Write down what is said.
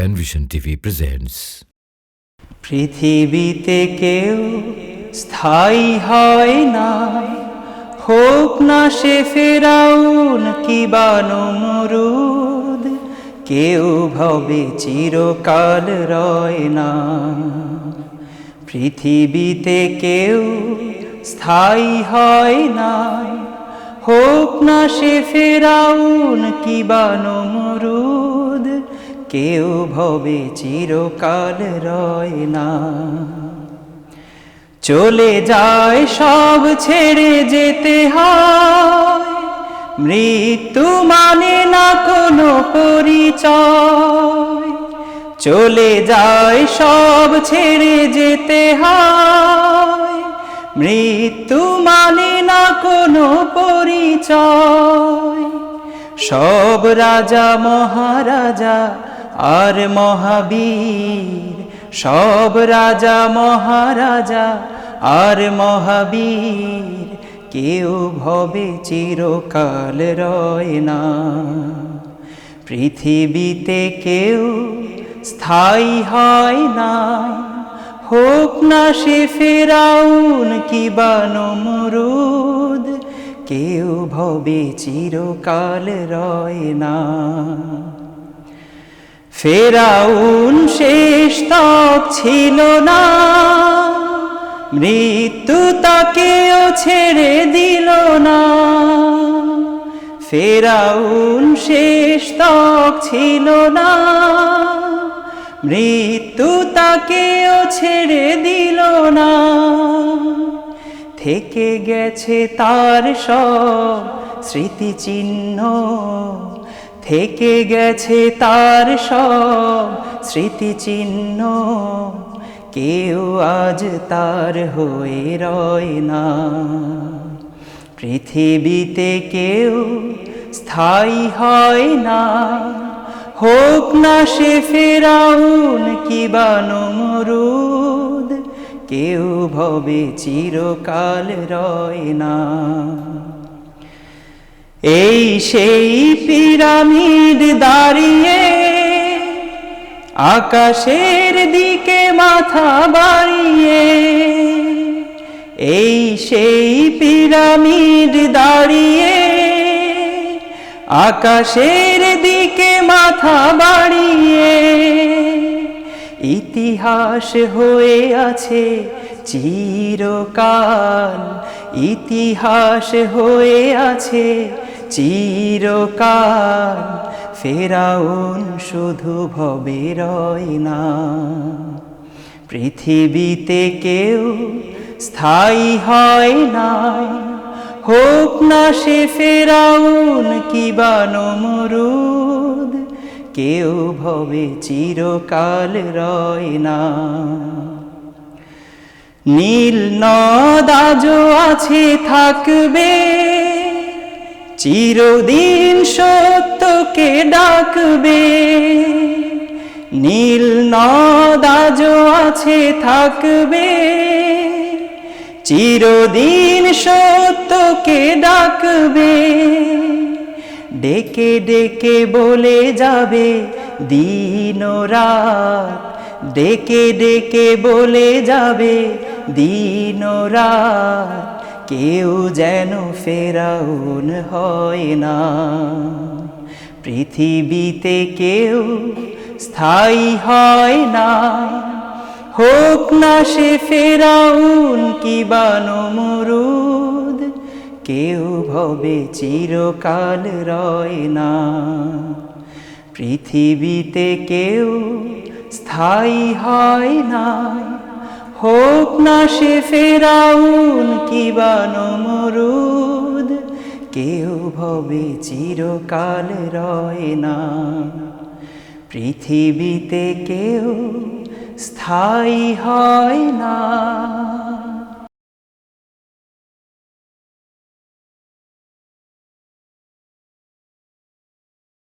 Penvision TV presents পৃথিবীতে কেউ স্থায়ী হয় না হোক না সে ফেরাউন কি বানমরুদ কেউ ভবে চিরকাল রয় না। পৃথিবীতে কেউ স্থায়ী হয় না হোক না সে ফেরাউন কি বানমরুদ কেউ ভবে চিরকাল রয় না। চলে যায় সব ছেড়ে যেতে হয়। মৃত্যু মানে না কোনো পরিচয়। চলে যায় সব ছেড়ে যেতে হয়। মৃত্যু মানে না কোনো পরিচয়। সব রাজা মহারাজা আর মহাবীর, সব রাজা মহারাজা, আর মহাবীর, কেউ ভবে চিরকাল রয় না। পৃথিবীতে কেউ স্থায়ী হয় না। হোক না সে ফেরাউন কি বানমরুদ কেউ ভবে চিরকাল রয় না। ফেরাউন শেষ তক ছিল না। মৃত্যু তাকেও ছেড়ে দিল না। ফেরাউন শেষ তক ছিল না। মৃত্যু তাকেও ছেড়ে দিল না। থেকে গেছে তার সব স্মৃতিচিহ্ন। থেকে গেছে তার সব স্মৃতিচিহ্ন। কেউ আজ তার হয়ে রয় না। পৃথিবীতে কেউ স্থায়ী হয় না। হোক না সে ফেরাউন কি বানমরুদ কেউ ভবে চিরকাল রয় না। এই সেই পিরামিড দাঁড়িয়ে আকাশের দিকে মাথা বাড়িয়ে। এই সেই পিরামিড দাঁড়িয়ে আকাশের দিকে মাথা বাড়িয়ে। ইতিহাস হয়ে আছে চিরকাল। ইতিহাস হয়ে আছে চিরকাল। ফেরাউন শুধু ভবে রয় না। পৃথিবীতে কেউ স্থায়ী হয় না হোক না সে ফেরাউন, কি বানমরুদ কেউ ভবে চিরকাল রয় না। নীল নদাজ আছে, থাকবে। চিরদিন সত্যকে ডাকবে। নীল নদাজ আছে, থাকবে। চিরদিন সত্যকে ডাকবে। ডেকে ডেকে বলে যাবে দিন রাত। ডেকে ডেকে বলে যাবে দিন রাত। কেউ যেন ফেরাউন হয় না। পৃথিবীতে কেউ স্থায়ী হয় না। হোক না সে ফেরাউন কি বানমরুদ কেউ ভবে চিরকাল রয় না। পৃথিবীতে কেউ স্থায়ী হয় না। হোক না সে ফেরাউন কি বানমরুদ কেউ ভবে চিরকাল রয় না। পৃথিবীতে কেউ স্থায়ী হয় না।